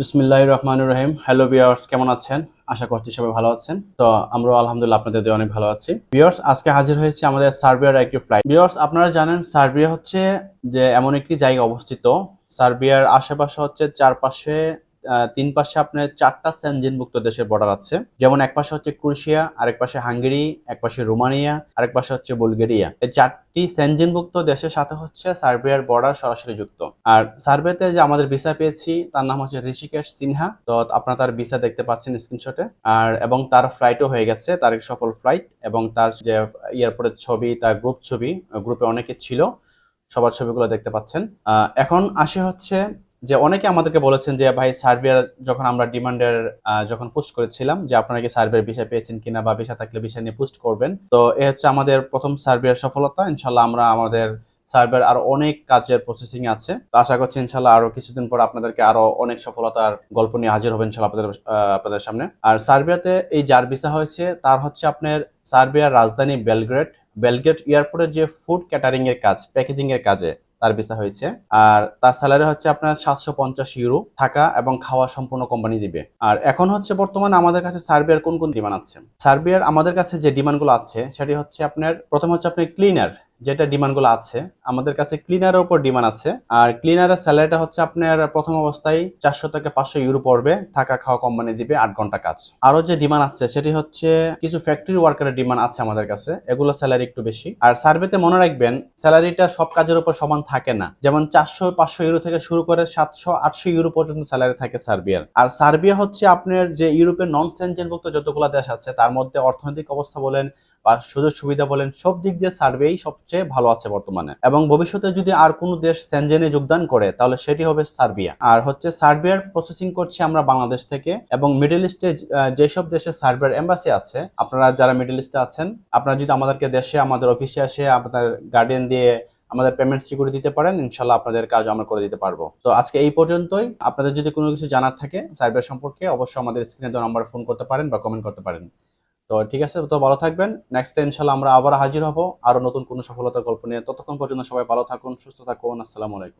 বিসমিল্লাহ রহমান রহিম। হ্যালো বিয়ার্স কেমন আছেন? আশা করছি সবাই ভালো আছেন। তো আমরাও আলহামদুলিল্লাহ আপনাদের দিয়ে অনেক ভালো আছি। বিয়ার্স আজকে হাজির হয়েছে আমাদের সার্বিয়ার একটি ফ্লাইট বিয়ার্স আপনারা জানেন সার্বিয়া হচ্ছে যে এমন একটি জায়গা অবস্থিত। সার্বিয়ার আশেপাশে হচ্ছে চারপাশে তিন পাশে আপনার চারটা সেনজিনভুক্ত দেশের বর্ডার আছে। যেমন এক পাশে হচ্ছে ক্রোয়েশিয়া, আরেক পাশে হাঙ্গেরি, এক পাশে রোমানিয়া, আরেক পাশে হচ্ছে বুলগেরিয়া। এই চারটি সেনজিনভুক্ত দেশের সাথে হচ্ছে সার্বিয়ার বর্ডার সরাসরি যুক্ত। আর সার্ভেতে যে আমাদের ভিসা পেয়েছি, তার নাম হচ্ছে ঋষিকেশ সিনহা। তো আপনারা তার ভিসা দেখতে পাচ্ছেন স্ক্রিনশটে। আর, এবং তার ফ্লাইটও হয়ে গেছে, তার সফল ফ্লাইট এবং তার যে এয়ারপোর্টের ছবি, তার গ্রুপ ছবি গ্রুপে অনেকে ছিল, সবার ছবিগুলো দেখতে পাচ্ছেন। এখন আসে হচ্ছে যে, অনেকে আমাদেরকে বলেছেন যে, ভাই সার্বিয়ার যখন আমরা ডিমান্ডের যখন পোস্ট করেছিলাম যে, আপনারা কি সার্বিয়ার বিষয় পেয়েছেন কিনা বা বিষয় থাকলে বিষয় নিয়ে পোস্ট করবেন? তো এ হচ্ছে আমাদের প্রথম সার্বিয়ার সফলতা। ইনশাল্লাহ আমরা আমাদের সার্ভের আরও অনেক কাজের প্রসেসিং আছে। তো আশা করছি ইনশাল্লাহ আরও কিছুদিন পর আপনাদেরকে আরও অনেক সফলতার গল্প নিয়ে হাজির হবে ইনশাল্লাহ আপনাদের আপনাদের সামনে। আর সার্বিয়াতে এই যার ভিসা হয়েছে, তার হচ্ছে আপনার সার্বিয়ার রাজধানী বেলগ্রেড। বেলগ্রেড এয়ারপোর্টের যে ফুড ক্যাটারিং এর কাজ, প্যাকেজিং এর কাজে তার ভিসা হয়েছে। আর তার স্যালারি হচ্ছে আপনার সাতশো পঞ্চাশ ইউরো থাকা এবং খাওয়া সম্পূর্ণ কোম্পানি দিবে। আর এখন হচ্ছে বর্তমানে আমাদের কাছে সার্বিয়ার কোন কোন ডিমান্ড আছে? সার্বিয়ার আমাদের কাছে যে ডিমান্ডগুলো আছে, সেটি হচ্ছে আপনার, প্রথম হচ্ছে আপনার ক্লিনার যেটা ডিমান্ডগুলো আছে আমাদের কাছে ক্লিনারের উপর ডিমান্ড আছে। আর ক্লিনারের স্যালারিটা হচ্ছে আপনার প্রথম অবস্থায় চারশো থেকে পাঁচশো ইউরো পড়বে। থাকা খাওয়া কোম্পানি দিবে আট ঘণ্টা কাজ। আরও যে ডিমান্ড আছে, সেটি হচ্ছে কিছু ফ্যাক্টরি ওয়ার্কারের ডিমান্ড আছে আমাদের কাছে। এগুলো স্যালারি একটু বেশি। আর সার্ভেতে মনে রাখবেন স্যালারিটা সব কাজের উপর সমান থাকে না। যেমন চারশো, পাঁচশো ইউরো থেকে শুরু করে সাতশো, আটশো ইউরো পর্যন্ত স্যালারি থাকে সার্বিয়ার আর সার্বিয়া হচ্ছে আপনার যে ইউরোপের নন সেনজেনভুক্ত যতগুলো দেশ আছে, তার মধ্যে অর্থনৈতিক অবস্থা বলেন বা সুযোগ সুবিধা বলেন, সব দিক দিয়ে সার্বিয়াই সবচেয়ে ভালো আছে বর্তমানে। এবং ভবিষ্যতে যদি আর কোনো দেশ সেনজেনে যোগদান করে, তাহলে সেটি হবে সার্বিয়া। আর হচ্ছে সার্বিয়ার প্রসেসিং করছি আমরা বাংলাদেশ থেকে এবং মিডল ইস্টে যেসব দেশে সার্বিয়ার এম্বাসি আছে, আপনারা যারা মিডল ইস্টে আছেন, আপনারা যদি আমাদেরকে দেশে, আমাদের অফিসে এসে আপনার গার্ডিয়ান দিয়ে আমাদের পেমেন্ট সিকিউরিটি দিতে পারেন, ইনশাল্লাহ আপনাদের কাজ আমরা করে দিতে পারব। তো আজকে এই পর্যন্তই। আপনাদের যদি কোনো কিছু জানার থাকে সার্বিয়া সম্পর্কে, অবশ্যই আমাদের স্ক্রিনে দেওয়া নাম্বারে ফোন করতে পারেন বা কমেন্ট করতে পারেন। তো ঠিক আছে, তো ভালো থাকবেন। নেক্সট টাইম ইনশাল্লাহ আমরা আবার হাজির হব। আরও নতুন কোনো সফলতার গল্প নিয়ে। ততক্ষণ পর্যন্ত সবাই ভালো থাকুন, সুস্থ থাকুন। আসসালামু আলাইকুম।